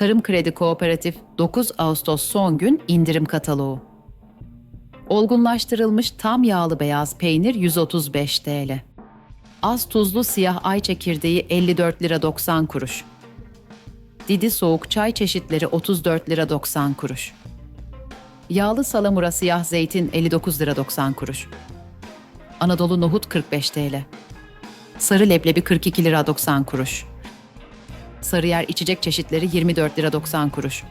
Tarım Kredi Kooperatif 9 Ağustos son gün indirim kataloğu. Olgunlaştırılmış tam yağlı beyaz peynir 135 TL. Az tuzlu siyah ay çekirdeği 54 lira 90 kuruş. Didi soğuk çay çeşitleri 34 lira 90 kuruş. Yağlı salamura siyah zeytin 59 lira 90 kuruş. Anadolu nohut 45 TL. Sarı leblebi 42 lira 90 kuruş. Sarıyer içecek çeşitleri 24 lira 90 kuruş.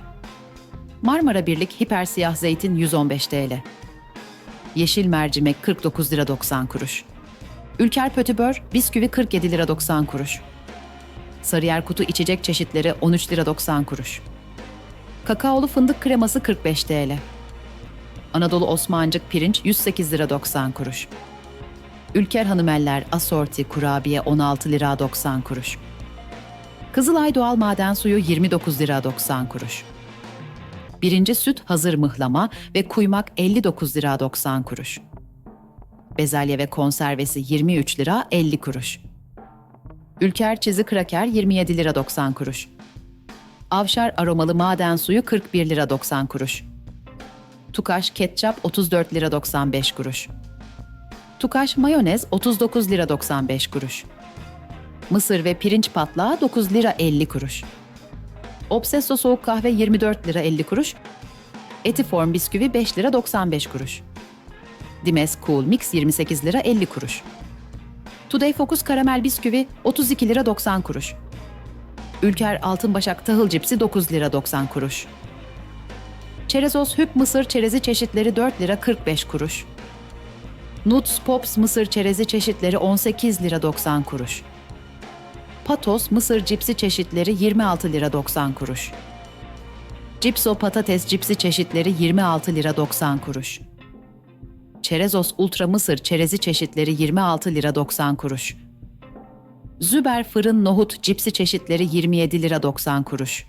Marmara Birlik hiper siyah zeytin 115 TL. Yeşil mercimek 49 lira 90 kuruş. Ülker Pötibör bisküvi 47 lira 90 kuruş. Sarıyer kutu içecek çeşitleri 13 lira 90 kuruş. Kakaolu fındık kreması 45 TL. Anadolu Osmancık pirinç 108 lira 90 kuruş. Ülker Hanımeller asorti kurabiye 16 lira 90 kuruş. Kızılay doğal maden suyu 29 lira 90 kuruş. Birinci süt hazır mıhlama ve kuymak 59 lira 90 kuruş. Bezelye ve konservesi 23 lira 50 kuruş. Ülker çizi kraker 27 lira 90 kuruş. Avşar aromalı maden suyu 41 lira 90 kuruş. Tukaş ketçap 34 lira 95 kuruş. Tukaş mayonez 39 lira 95 kuruş. Mısır ve pirinç patlağı 9 lira 50 kuruş. Obsesso soğuk kahve 24 lira 50 kuruş. Etiform bisküvi 5 lira 95 kuruş. Dimes Cool Mix 28 lira 50 kuruş. Today Focus karamel bisküvi 32 lira 90 kuruş. Ülker Altın Başak tahıl cipsi 9 lira 90 kuruş. Çerezos Hüp mısır çerezi çeşitleri 4 lira 45 kuruş. Nuts Pops mısır çerezi çeşitleri 18 lira 90 kuruş. Patos mısır cipsi çeşitleri 26 lira 90 kuruş. Cipso patates cipsi çeşitleri 26 lira 90 kuruş. Çerezos Ultra Mısır çerezi çeşitleri 26 lira 90 kuruş. Züber fırın nohut cipsi çeşitleri 27 lira 90 kuruş.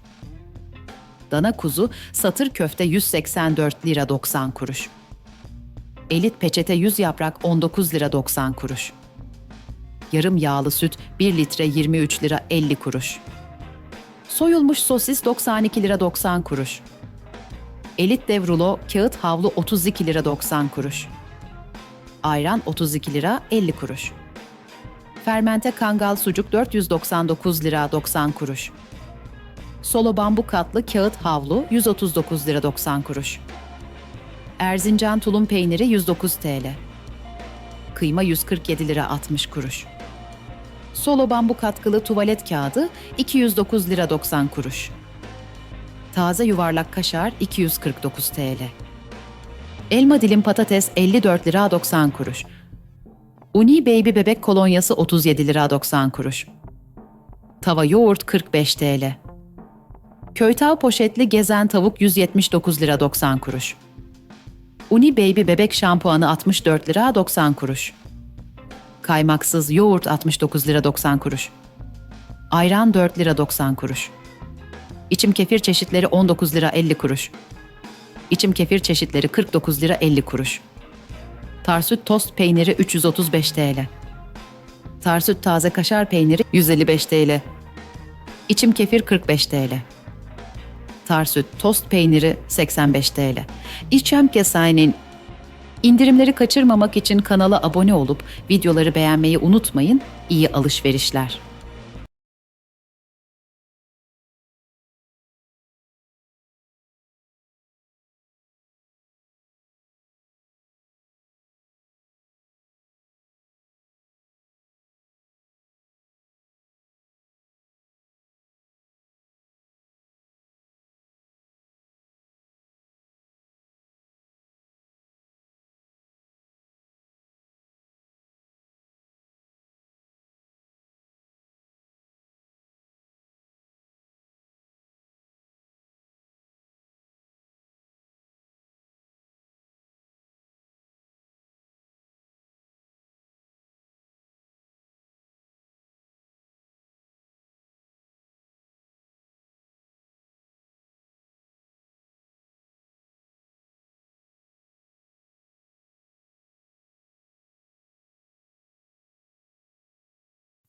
Dana kuzu satır köfte 184 lira 90 kuruş. Elit peçete 100 yaprak 19 lira 90 kuruş. Yarım yağlı süt 1 litre 23 lira 50 kuruş. Soyulmuş sosis 92 lira 90 kuruş. Elit dev rulo kağıt havlu 32 lira 90 kuruş. Ayran 32 lira 50 kuruş. Fermente kangal sucuk 499 lira 90 kuruş. Solo bambu katlı kağıt havlu 139 lira 90 kuruş. Erzincan tulum peyniri 109 TL. Kıyma 147 lira 60 kuruş. Solo bambu katkılı tuvalet kağıdı 209 lira 90 kuruş. Taze yuvarlak kaşar 249 TL. Elma dilim patates 54 lira 90 kuruş. Uni Baby bebek kolonyası 37 lira 90 kuruş. Tava yoğurt 45 TL. Köytav poşetli gezen tavuk 179 lira 90 kuruş. Uni Baby bebek şampuanı 64 lira 90 kuruş. Kaymaksız yoğurt 69 lira 90 kuruş. Ayran 4 lira 90 kuruş. İçim kefir çeşitleri 19 lira 50 kuruş. İçim kefir çeşitleri 49 lira 50 kuruş. Tarsüt tost peyniri 335 TL. Tarsüt taze kaşar peyniri 155 TL. İçim kefir 45 TL. Tarsüt tost peyniri 85 TL. İçem Kesay'ın indirimleri kaçırmamak için kanala abone olup videoları beğenmeyi unutmayın. İyi alışverişler.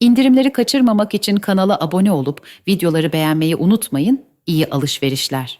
İndirimleri kaçırmamak için kanala abone olup videoları beğenmeyi unutmayın. İyi alışverişler.